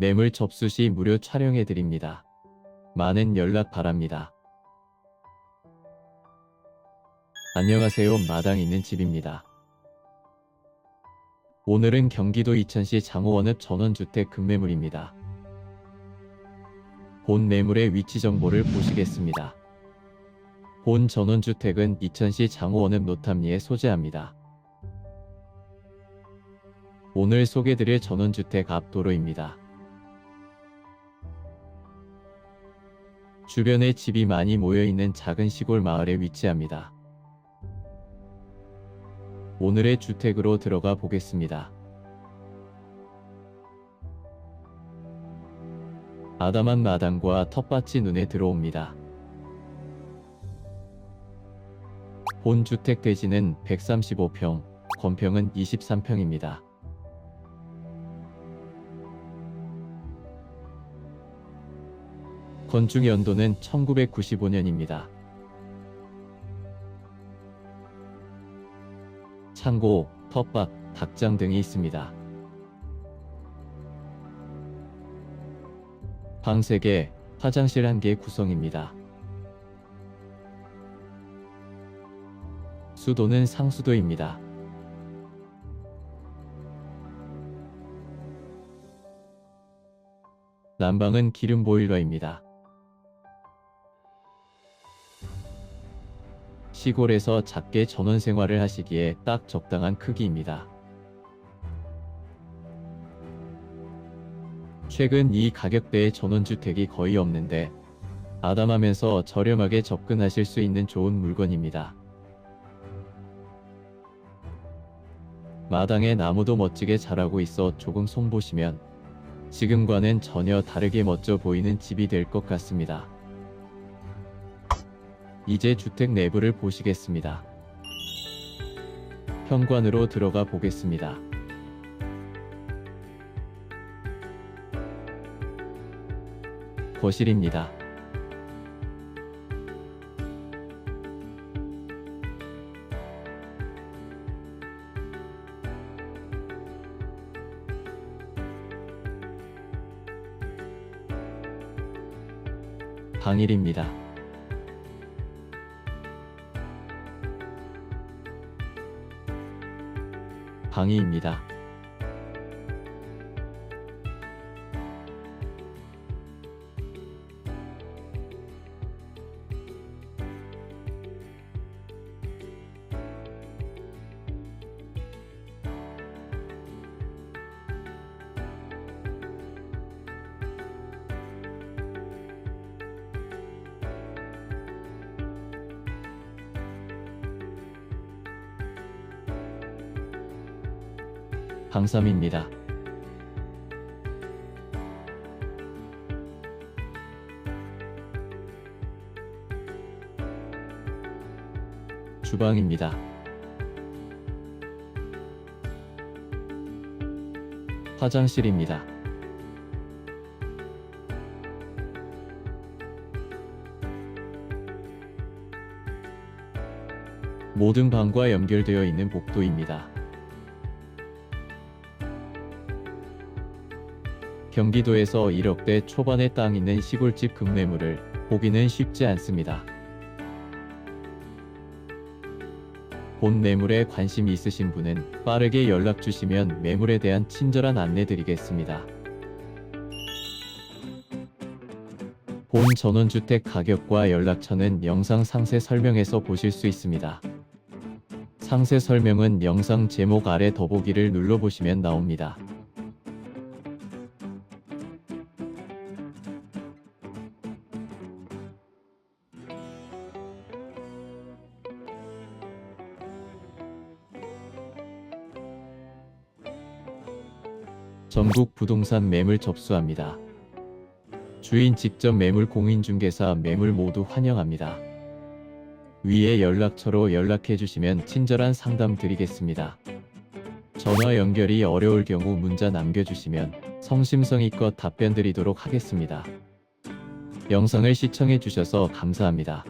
매물 접수 시 무료 촬영해 드립니다. 많은 연락 바랍니다. 안녕하세요. 마당 있는 집입니다. 오늘은 경기도 이천시 장호원읍 전원주택 급매물입니다. 본 매물의 위치 정보를 보시겠습니다. 본 전원주택은 이천시 장호원읍 노탐리에 소재합니다. 오늘 소개드릴 전원주택 앞 도로입니다. 주변에 집이 많이 모여있는 작은 시골 마을에 위치합니다. 오늘의 주택으로 들어가 보겠습니다. 아담한 마당과 텃밭이 눈에 들어옵니다. 본 주택 대지는 135평, 건평은 23평입니다. 건축 연도는 1995년입니다. 창고, 텃밭, 닭장 등이 있습니다. 방 3개, 화장실 1개 구성입니다. 수도는 상수도입니다. 난방은 기름 보일러입니다. 시골에서 작게 전원 생활을 하시기에 딱 적당한 크기입니다. 최근 이 가격대의 전원주택이 거의 없는데 아담하면서 저렴하게 접근하실 수 있는 좋은 물건입니다. 마당에 나무도 멋지게 자라고 있어 조금 손보시면 지금과는 전혀 다르게 멋져 보이는 집이 될 것 같습니다. 이제 주택 내부를 보시겠습니다. 현관으로 들어가 보겠습니다. 거실입니다. 방일입니다. 방위입니다. 방삼입니다. 주방입니다. 화장실입니다. 모든 방과 연결되어 있는 복도입니다. 경기도에서 1억대 초반의 땅 있는 시골집 급매물을 보기는 쉽지 않습니다. 본 매물에 관심 있으신 분은 빠르게 연락 주시면 매물에 대한 친절한 안내 드리겠습니다. 본 전원주택 가격과 연락처는 영상 상세 설명에서 보실 수 있습니다. 상세 설명은 영상 제목 아래 더보기를 눌러보시면 나옵니다. 전국 부동산 매물 접수합니다. 주인 직접 매물 공인중개사 매물 모두 환영합니다. 위에 연락처로 연락해 주시면 친절한 상담 드리겠습니다. 전화 연결이 어려울 경우 문자 남겨주시면 성심성의껏 답변 드리도록 하겠습니다. 영상을 시청해 주셔서 감사합니다.